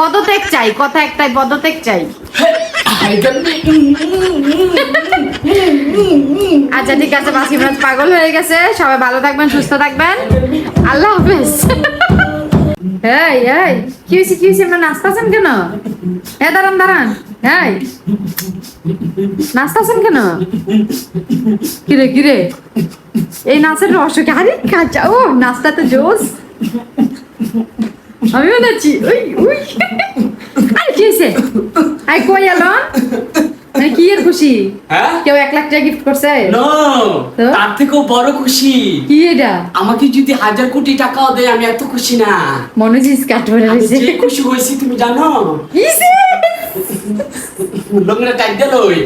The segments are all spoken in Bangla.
পদত্যাগ চাই, কথা একটাই, পদত্যাগ চাই। আচ্ছা ঠিক আছে বাসিমরাজ পাগল হয়ে গেছে। সবাই ভালো থাকবেন, সুস্থ থাকবেন। আল্লাহ হাফেজ। এই এই, কি হয়েছে কি হয়েছে? আপনার নাচতেছেন কেন? এ, দাঁড়ান দাঁড়ান। এই, নাচতেছেন কেন? কিরে কিরে? এই নাচের রহস্য কি? আরে, কাঁচা, ও, নাচটা তো জোস। আমিও নাচি ওই ওই আরে কি হয়েছে আই কই এলো মানে কি এর খুশি হ্যাঁ কেউ এক লাখ টাকা গিফট করছে তার থেকেও বড় খুশি। কি এটা আমাকে যদি হাজার কোটি টাকাও দেয় আমি এত খুশি না। মনে হচ্ছে স্কার্ট পরে রয়েছে খুশি হয়েছি তুমি জানো? লোকরা টাইট দিল ওই।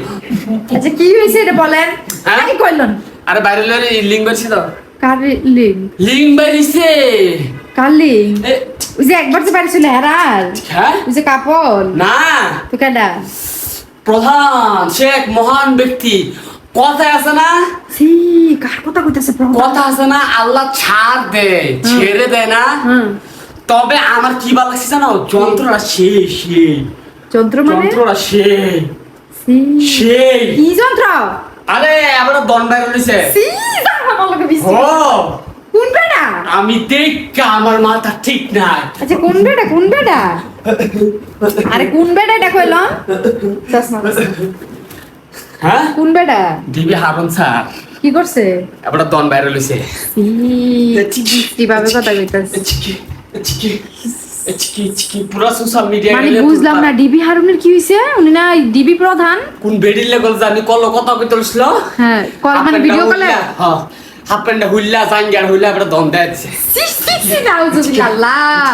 আচ্ছা কি হয়েছে এটা বলেন? হ্যাঁ? কি কইলেন আরে বাইরে লিঙ্ক বেরছি তো কার লিং লিঙ্ক বেরিয়েছে কার লিং এ, ওই যে একবার যে হ্যাঁ? ওই যে কাপড়। না। তো কেডা? প্রধান শেখ মহান ব্যক্তি। কথা আছে না? সি কার কথা কইতাছে কথা আছে না আল্লাহ ছাড় দেয় ছেড়ে দেয় না। তবে আমার কি ভালো লাগছে জানো? যন্ত্রটা সেই সেই। যন্ত্র মানে? যন্ত্রটা সেই। সি। সেই। কি যন্ত্র? আরে আবার বাইরে রয়েছে সি আমার আমি দেখ আমার মাথা ঠিক নাই। আচ্ছা কোন বেডা কোন বেডা? আরে কোন বেডা এটা কইলাম চশমা। হ্যাঁ? কোন বেডা? দিবি হারন স্যার। কি করছে? এবার দন বাইরে কীভাবে কথা কইতাছে? সোশ্যাল মানে বুঝলাম না ডিবি হারুনের কি হইছে? উনি না ডিবি প্রধান? কোন বেডির লেগল জানি কল কথা কইতে লছিল হ্যাঁ কল মানে ভিডিও কলে? হ্যাঁ। হাফ প্যান্টটা হুইল্লা জাঙ্গার হুইল্লা এবার দন দেয় দিছে সি সি সি নাউজুবিল্লাহ আল্লাহ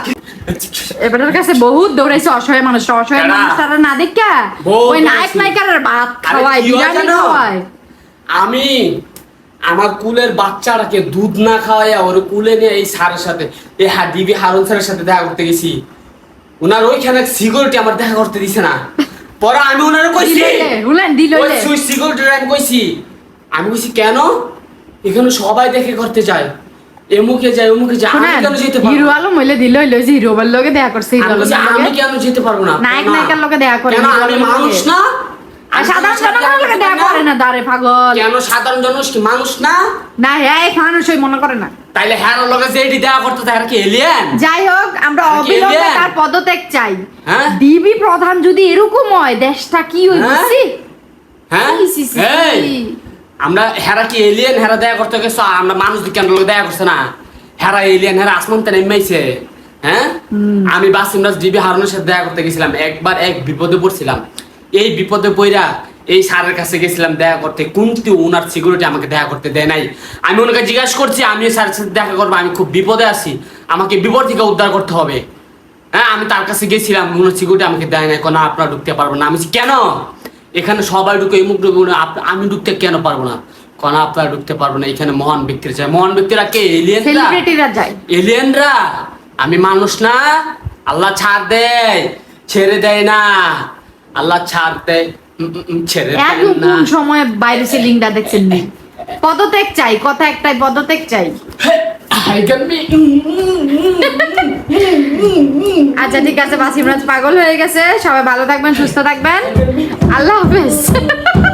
এবারের কাছে বহুত দৌড়াইছে অসহায় মানুষ অসহায় কারা? মানুষ তারা না দেখা বহুত ওই নায়ক দৌড়াইছে। নায়িকার ভাত আরে খাওয়ায় কি বিরিয়ানি জানো? খাওয়ায়। আমি আমার কুলের বাচ্চাটাকে দুধ না খাওয়াইয়া ওর কুলে নিয়ে এই স্যারের সাথে এই দিবি হারুন স্যারের সাথে দেখা করতে গেছি। ওনার ওইখানে সিকিউরিটি আমার দেখা করতে দিছে না। পরে আমি ওনারে কইছি সিকিউরিটি আমি কইছি আমি কইছি কেন? এখানে সবাই দেখে করতে যায়। এমুকে যায় এমুকে যায়। আমি কেন যেতে পারব হিরো আলম হইলে দিল হইল যে হিরো লগে দেখা করছে হিরো আমি আমি কেন যেতে পারব না? নায়ক নায়িকার লগে দেখা করে আমি মানুষ না? আর সাধারণ জনগণের লগে দেখা করে না দারে পাগল। কেন সাধারণ জনস কি মানুষ না? না হ্যাঁ মানুষ ওই মনে করে না। তাইলে হ্যার লগে যে এটি দেখা করতে তার কি এলিয়েন যাই হোক আমরা অবিলম্বে তার পদত্যাগ চাই। হ্যাঁ? ডিবি প্রধান যদি এরকম হয় দেশটা কি হ্যাঁ? হইছে হ্যাঁ। আমরা হেরা কি এলিয়েন হেরা দেখা করতে গেছো? আমরা মানুষ কেন লগে দেখা করছে না। হেরা এলিয়েন হেরা আসমান তে নেমাইছে হ্যাঁ? আমি বাসিমরাজ ডিবি হারুনের সাথে দেখা করতে গেছিলাম। একবার এক বিপদে পড়ছিলাম। এই বিপদে পড়া এই স্যারের কাছে গেছিলাম দেখা করতে। কিন্তু ওনার সিকিউরিটি আমাকে দেখা করতে দেয় নাই। আমি ওনাকে জিজ্ঞাসা করছি আমি এই স্যারের সাথে দেখা করব আমি খুব বিপদে আছি। আমাকে বিপদ থেকে উদ্ধার করতে হবে। হ্যাঁ? আমি তার কাছে গেছিলাম কোনো সিকিউরিটি আমাকে দেয় নাই। কোনো আপনারা ঢুকতে পারব না। আমি কেন? এখানে সবাই ঢুকে এই মুখ ঢুকে না, আমি ঢুকতে কেন পারব না কোন আপনারা ঢুকতে পারব না এখানে মহান ব্যক্তিরা চাই মহান ব্যক্তিরা কে এলিয়েনরা যায় এলিয়েনরা আমি মানুষ না আল্লাহ ছাড় দেয় ছেড়ে দেয় না আল্লাহ ছাড় দেয় ছেড়ে দেয় না কোন সময় বাইরে সে লিঙ্কটা দেখছেন নি পদত্যাগ চাই কথা একটাই পদত্যাগ চাই আচ্ছা ঠিক আছে বাসিমরাজ পাগল হয়ে গেছে সবাই ভালো থাকবেন সুস্থ থাকবেন আল্লাহ হাফেজ